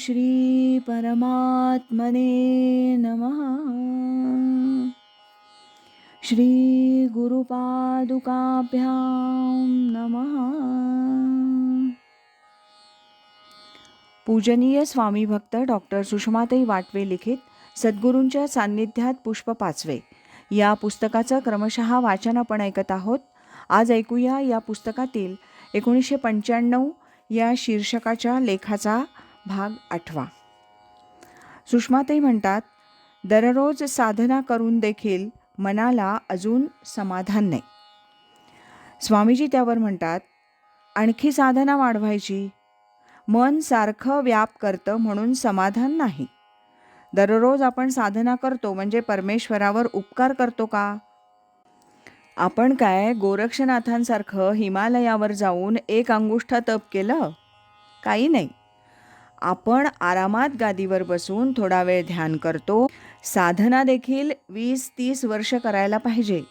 श्री परमात्मने नमः। श्री गुरुपादुकाभ्यां नमः। पूजनीय स्वामी भक्त डॉक्टर सुषमाताई वाटवे लिखित सद्गुरूंच्या सान्निध्यात पुष्प पाचवे. या पुस्तकाचं क्रमशः वाचन आपण ऐकत आहोत. आज ऐकूया या पुस्तकातील एकोणीसशे पंच्याण्णव या शीर्षकाच्या लेखाचा भाग आठवा. सुषमाताई म्हणतात दररोज साधना करून देखील मनाला अजून समाधान नाही. स्वामीजी त्यावर म्हणतात आणखी साधना वाढवायची. मन सारखं व्याप करतं म्हणून समाधान नाही. दररोज आपण साधना करतो म्हणजे परमेश्वरावर उपकार करतो का? आपण काय गोरक्षनाथांसारखं हिमालयावर जाऊन एक अंगुष्ठा तप केलं? काही नाही. आपण आरामात गादीवर बसून थोडा वेळ ध्यान करतो. साधना देखील वीस तीस वर्ष करायला पाहिजे.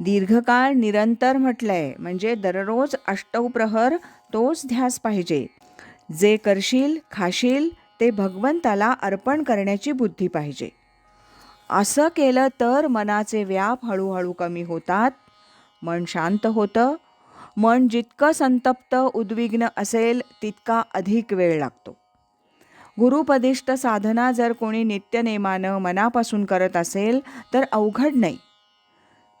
दीर्घकाळ निरंतर म्हटलंय म्हणजे दररोज अष्टप्रहर तोच ध्यास पाहिजे. जे करशील खाशील ते भगवंताला अर्पण करण्याची बुद्धी पाहिजे. असं केलं तर मनाचे व्याप हळूहळू कमी होतात. मन शांत होतं मन जितकं संतप्त उद्विग्न असेल तितका अधिक वेळ लागतो. गुरुपदिष्ट साधना जर कोणी नित्यनेमानं मनापासून करत असेल तर अवघड नाही.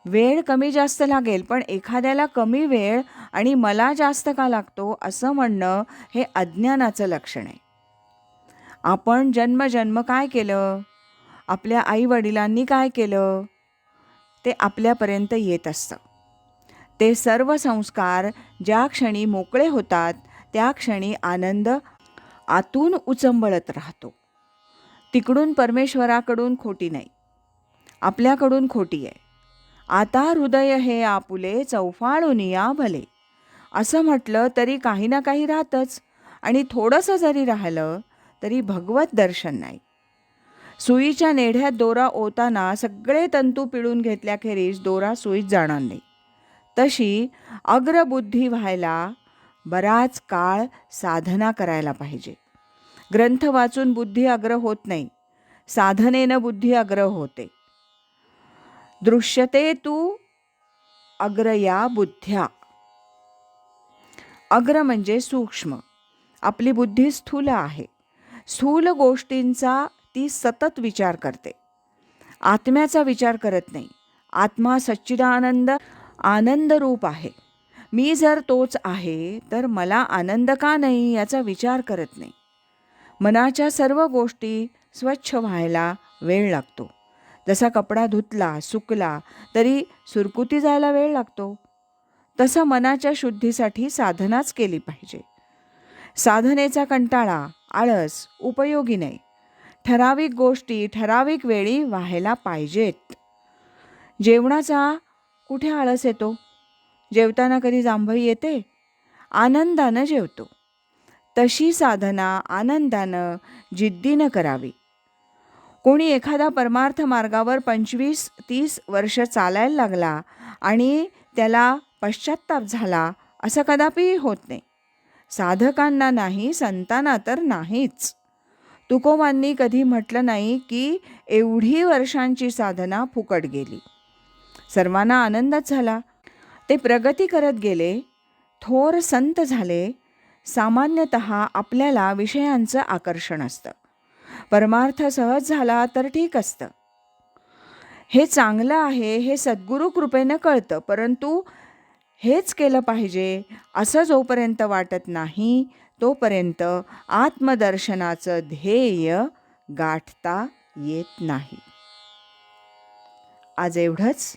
वेळ कमी जास्त लागेल पण एखाद्याला कमी वेळ आणि मला जास्त का लागतो असं म्हणणं हे अज्ञानाचं लक्षण आहे. आपण जन्मजन्म काय केलं? आपल्या आईवडिलांनी काय केलं? ते आपल्यापर्यंत येत असतं. ते सर्व संस्कार ज्या क्षणी मोकळे होतात त्या क्षणी आनंद आतून उचंबळत राहतो. तिकडून परमेश्वराकडून खोटी नाही. आपल्याकडून खोटी आहे. आता हृदय हे आपुले चौफाळून या भले. असं म्हटलं तरी काही ना काही राहतंच आणि थोडंसं जरी राहिलं तरी भगवत दर्शन नाही. सुईच्या नेढ्यात दोरा ओताना सगळे तंतू पिळून घेतल्याखेरीज दोरा सुईत जाणार नाही. तशी अग्रबुद्धी व्हायला बराच काळ साधना करायला पाहिजे. ग्रंथ वाचून बुद्धी अग्र होत नाही. साधनेनं बुद्धी अग्र होते. दृश्यते तू अग्रया बुद्ध्या. अग्र म्हणजे सूक्ष्म. आपली बुद्धी स्थूल आहे. स्थूल गोष्टींचा ती सतत विचार करते. आत्म्याचा विचार करत नाही. आत्मा सच्चिदानंद आनंदरूप आहे. मी जर तोच आहे तर मला आनंद का नाही याचा विचार करत नाही. मनाच्या सर्व गोष्टी स्वच्छ व्हायला वेळ लागतो. जसा कपडा धुतला सुकला तरी सुरकुती जायला वेळ लागतो. तसं मनाच्या शुद्धीसाठी साधनाच केली पाहिजे. साधनेचा कंटाळा आळस उपयोगी नाही. ठराविक गोष्टी ठराविक वेळी व्हायला पाहिजेत. जेवणाचा कुठे आळस येतो? जेवताना कधी जांभळी येते? आनंदानं जेवतो. तशी साधना आनंदानं जिद्दीनं करावी. कोणी एखादा परमार्थ मार्गावर पंचवीस तीस वर्ष चालायला लागला आणि त्याला पश्चात्ताप झाला असं कदापि होत नाही. साधकांना नाही संतांना तर नाहीच. तुकोबांनी कधी म्हटलं नाही की एवढी वर्षांची साधना फुकट गेली. सर्वांना आनंदच झाला. ते प्रगती करत गेले. थोर संत झाले. सामान्यतः आपल्याला विषयांचं आकर्षण असतं. परमार्थ सहज झाला तर ठीक असतं. हे चांगलं आहे हे सद्गुरू कृपेनं कळतं परंतु हेच केलं पाहिजे असं जोपर्यंत वाटत नाही तोपर्यंत आत्मदर्शनाचं ध्येय गाठता येत नाही. आज एवढंच.